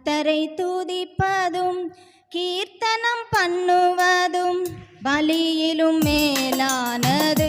கத்தரை துதிப்பதும் கீர்த்தனம் பண்ணுவதும் பலியிலும் மேலானது.